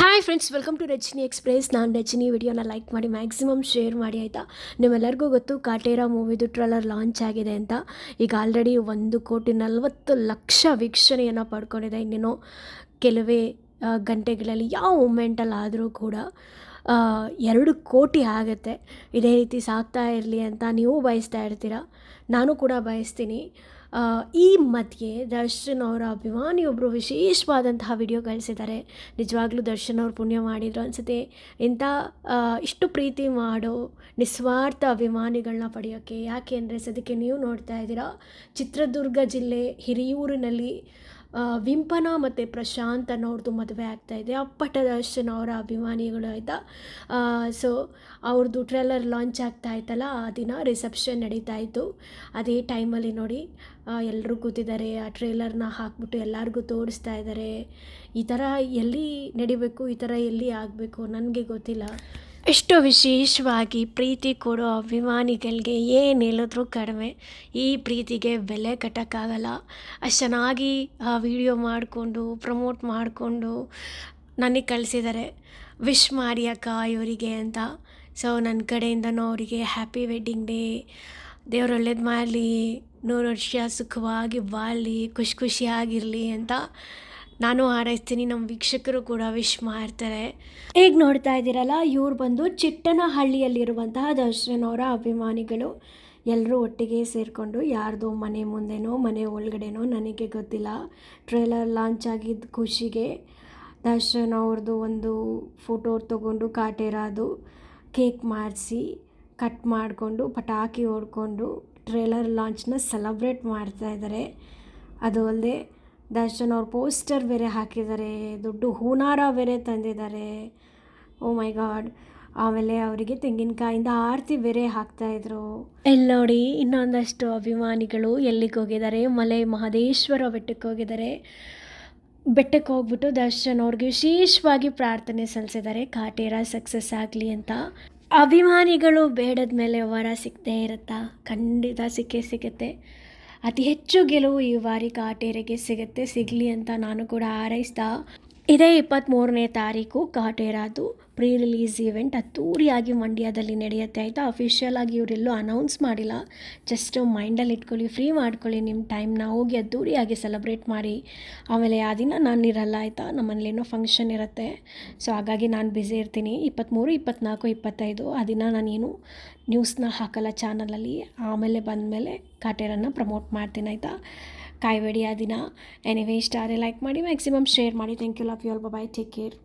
Hi friends welcome to Rajani express ನಾನು ರಜನಿ. ವಿಡಿಯೋನ like ಮಾಡಿ ಮ್ಯಾಕ್ಸಿಮಮ್ ಶೇರ್ ಮಾಡಿ ಆಯಿತಾ? ನಿಮ್ಮೆಲ್ಲರಿಗೂ ಗೊತ್ತು ಕಾಟೇರಾ ಮೂವಿದು ಟ್ರೈಲರ್ ಲಾಂಚ್ ಆಗಿದೆ ಅಂತ. ಈಗ ಆಲ್ರೆಡಿ ಒಂದು ಕೋಟಿ ನಲವತ್ತು ಲಕ್ಷ ವೀಕ್ಷಣೆಯನ್ನು ಪಡ್ಕೊಂಡಿದೆ ಇನ್ನೇನು ಕೆಲವೇ ಗಂಟೆಗಳಲ್ಲಿ ಯಾವ ಮೂಮೆಂಟಲ್ಲಾದರೂ ಕೂಡ ಆ, ಎರಡು ಕೋಟಿ ಆಗುತ್ತೆ. ಇದೇ ರೀತಿ ಸಾಗ್ತಾ ಇರಲಿ ಅಂತ ನೀವು ಬಯಸ್ತಾ ಇರ್ತೀರ. ನಾನು ಕೂಡ ಬಯಸ್ತೀನಿ. ಈ ಮಧ್ಯೆ ದರ್ಶನ್ ಅವರ ಅಭಿಮಾನಿಯೊಬ್ಬರು ವಿಶೇಷವಾದಂತಹ ವಿಡಿಯೋ ಕಳಿಸಿದ್ದಾರೆ. ನಿಜವಾಗ್ಲೂ ದರ್ಶನ್ ಅವ್ರು ಪುಣ್ಯ ಮಾಡಿದ್ರು ಅನಿಸುತ್ತೆ. ಇಂಥ ಇಷ್ಟು ಪ್ರೀತಿ ಮಾಡೋ ನಿಸ್ವಾರ್ಥ ಅಭಿಮಾನಿಗಳನ್ನ ಪಡೆಯೋಕ್ಕೆ ಯಾಕೆ ಅಂದರೆ ಸದ್ಯಕ್ಕೆ ನೀವು ನೋಡ್ತಾ ಇದ್ದೀರಾ ಚಿತ್ರದುರ್ಗ ಜಿಲ್ಲೆ ಹಿರಿಯೂರಿನಲ್ಲಿ ವಿಂಪನ ಮತ್ತು ಪ್ರಶಾಂತ್ ಅನ್ನೋರ್ದು ಮದುವೆ ಆಗ್ತಾ ಇದೆ. ಅಪ್ಪಟ ದರ್ಶನ್ ಅವರ ಅಭಿಮಾನಿಗಳು ಆಯಿತಾ? ಸೊ ಅವ್ರದ್ದು ಟ್ರೇಲರ್ ಲಾಂಚ್ ಆಗ್ತಾ ಇತ್ತಲ್ಲ, ಆ ದಿನ ರಿಸೆಪ್ಷನ್ ನಡೀತಾ ಇತ್ತು. ಅದೇ ಟೈಮಲ್ಲಿ ನೋಡಿ ಎಲ್ಲರೂ ಕೂತಿದ್ದಾರೆ. ಆ ಟ್ರೇಲರ್ನ ಹಾಕ್ಬಿಟ್ಟು ಎಲ್ಲರಿಗೂ ತೋರಿಸ್ತಾ ಇದ್ದಾರೆ. ಈ ಥರ ಎಲ್ಲಿ ನಡಿಬೇಕು, ಈ ಥರ ಎಲ್ಲಿ ಆಗಬೇಕು, ನನಗೆ ಗೊತ್ತಿಲ್ಲ. ಎಷ್ಟು ವಿಶೇಷವಾಗಿ ಪ್ರೀತಿ ಕೊಡೋ ಅಭಿಮಾನಿಗಳಿಗೆ ಏನು ಹೇಳಿದ್ರೂ ಕಡಿಮೆ. ಈ ಪ್ರೀತಿಗೆ ಬೆಲೆ ಕಟ್ಟೋಕ್ಕಾಗಲ್ಲ. ಅಷ್ಟು ಚೆನ್ನಾಗಿ ಆ ವಿಡಿಯೋ ಮಾಡಿಕೊಂಡು ಪ್ರಮೋಟ್ ಮಾಡಿಕೊಂಡು ನನಗೆ ಕಳಿಸಿದ್ದಾರೆ ವಿಶ್ ಮಾಡಿ ಅಕ್ಕ ಇವರಿಗೆ ಅಂತ. ಸೊ ನನ್ನ ಕಡೆಯಿಂದನೂ ಅವರಿಗೆ ಹ್ಯಾಪಿ ವೆಡ್ಡಿಂಗ್ ಡೇ ದೇವ್ರು ಒಳ್ಳೇದು ಮಾಡಲಿ. ನೂರು ವರ್ಷ ಸುಖವಾಗಿ ಬಾಳಲಿ, ಖುಷಿ ಖುಷಿಯಾಗಿರಲಿ ಅಂತ ನಾನು ಹಾರೈಸ್ತೀನಿ ನಮ್ಮ ವೀಕ್ಷಕರು ಕೂಡ ವಿಶ್ ಮಾಡ್ತಾರೆ. ಈಗ ನೋಡ್ತಾ ಇದ್ದೀರಲ್ಲ, ಇವ್ರು ಬಂದು ಚಿಟ್ಟನಹಳ್ಳಿಯಲ್ಲಿರುವಂತಹ ದರ್ಶನ್ ಅವರ ಅಭಿಮಾನಿಗಳು. ಎಲ್ಲರೂ ಒಟ್ಟಿಗೆ ಸೇರಿಕೊಂಡು ಯಾರ್ದು ಮನೆ ಮುಂದೆನೋ, ಮನೆ ಒಳಗಡೆನೋ ನನಗೆ ಗೊತ್ತಿಲ್ಲ. ಟ್ರೇಲರ್ ಲಾಂಚ್ ಆಗಿದ್ದ ಖುಷಿಗೆ ದರ್ಶನ್ ಅವ್ರದ್ದು ಒಂದು ಫೋಟೋ ತೊಗೊಂಡು ಕಾಟೇರಾದು ಕೇಕ್ ಮಾಡಿಸಿ, ಕಟ್ ಮಾಡಿಕೊಂಡು, ಪಟಾಕಿ ಹೊಡ್ಕೊಂಡು ಟ್ರೇಲರ್ ಲಾಂಚ್ನ ಸೆಲೆಬ್ರೇಟ್ ಮಾಡ್ತಾ ಇದ್ದಾರೆ ಅದು ಅಲ್ಲದೆ ದರ್ಶನ್ ಅವ್ರ ಪೋಸ್ಟರ್ ಬೇರೆ ಹಾಕಿದ್ದಾರೆ, ದೊಡ್ಡ ಹೂನಾರ ಬೇರೆ ತಂದಿದ್ದಾರೆ. ಓ ಮೈ ಗಾಡ್ ಆಮೇಲೆ ಅವರಿಗೆ ತೆಂಗಿನಕಾಯಿಂದ ಆರತಿ ಬೇರೆ ಹಾಕ್ತಾಯಿದ್ರು ಇಲ್ಲಿ ನೋಡಿ, ಇನ್ನೊಂದಷ್ಟು ಅಭಿಮಾನಿಗಳು ಎಲ್ಲಿಗೆ ಹೋಗಿದ್ದಾರೆ? ಮಲೆ ಮಹದೇಶ್ವರ ಬೆಟ್ಟಕ್ಕೆ ಹೋಗಿದ್ದಾರೆ. ಬೆಟ್ಟಕ್ಕೆ ಹೋಗ್ಬಿಟ್ಟು ದರ್ಶನ್ ಅವ್ರಿಗೆ ವಿಶೇಷವಾಗಿ ಪ್ರಾರ್ಥನೆ ಸಲ್ಲಿಸಿದ್ದಾರೆ. ಕಾಟೇರ ಸಕ್ಸಸ್ ಆಗಲಿ ಅಂತ. ಅಭಿಮಾನಿಗಳು ಬೇಡದ ಮೇಲೆ ವರ ಸಿಗದೇ ಇರುತ್ತಾ? ಖಂಡಿತ ಸಿಕ್ಕೇ ಸಿಗುತ್ತೆ. ಅತಿ ಹೆಚ್ಚು ಗೆಲುವು ಈ ಬಾರಿ ಕಾಟೇರಿಗೆ ಸಿಗುತ್ತೆ. ಸಿಗಲಿ ಅಂತ ನಾನು ಕೂಡ ಹಾರೈಸ್ತಾ ಇದೇ ಇಪ್ಪತ್ತ್ಮೂರನೇ ತಾರೀಕು ಕಾಟೇರಾದು ಪ್ರೀ ರಿಲೀಸ್ ಇವೆಂಟ್ ಅದ್ದೂರಿಯಾಗಿ ಮಂಡ್ಯದಲ್ಲಿ ನಡೆಯುತ್ತೆ ಆಯಿತಾ? ಅಫಿಷಿಯಲ್ ಆಗಿ ಇವರೆಲ್ಲೂ ಅನೌನ್ಸ್ ಮಾಡಿಲ್ಲ. ಜಸ್ಟ್ ಮೈಂಡಲ್ಲಿ ಇಟ್ಕೊಳ್ಳಿ ಫ್ರೀ ಮಾಡ್ಕೊಳ್ಳಿ ನಿಮ್ಮ ಟೈಮ್ನ ಹೋಗಿ ಅದ್ದೂರಿಯಾಗಿ ಸೆಲೆಬ್ರೇಟ್ ಮಾಡಿ. ಆಮೇಲೆ ಆ ದಿನ ನಾನು ಇರಲ್ಲ ಆಯಿತಾ? ನಮ್ಮನೇಲೇನೋ ಫಂಕ್ಷನ್ ಇರುತ್ತೆ. ಸೊ ಹಾಗಾಗಿ ನಾನು ಬ್ಯುಸಿ ಇರ್ತೀನಿ. ಇಪ್ಪತ್ತ್ಮೂರು ಇಪ್ಪತ್ತ್ನಾಲ್ಕು ಇಪ್ಪತ್ತೈದು, ಆ ದಿನ ನಾನೇನು ನ್ಯೂಸ್ನ ಹಾಕಲ್ಲ ಚಾನಲಲ್ಲಿ ಆಮೇಲೆ ಬಂದಮೇಲೆ ಕಾಟೇರನ್ನು ಪ್ರಮೋಟ್ ಮಾಡ್ತೀನಿ ಆಯಿತಾ? ಕಾಯ್ಬೇಡಿ ಆ ದಿನ. ಎನಿವೇ ಇಷ್ಟ ಆದರೆ ಲೈಕ್ ಮಾಡಿ ಮ್ಯಾಕ್ಸಿಮಮ್ ಶೇರ್ ಮಾಡಿ. Thank you love you all bye take care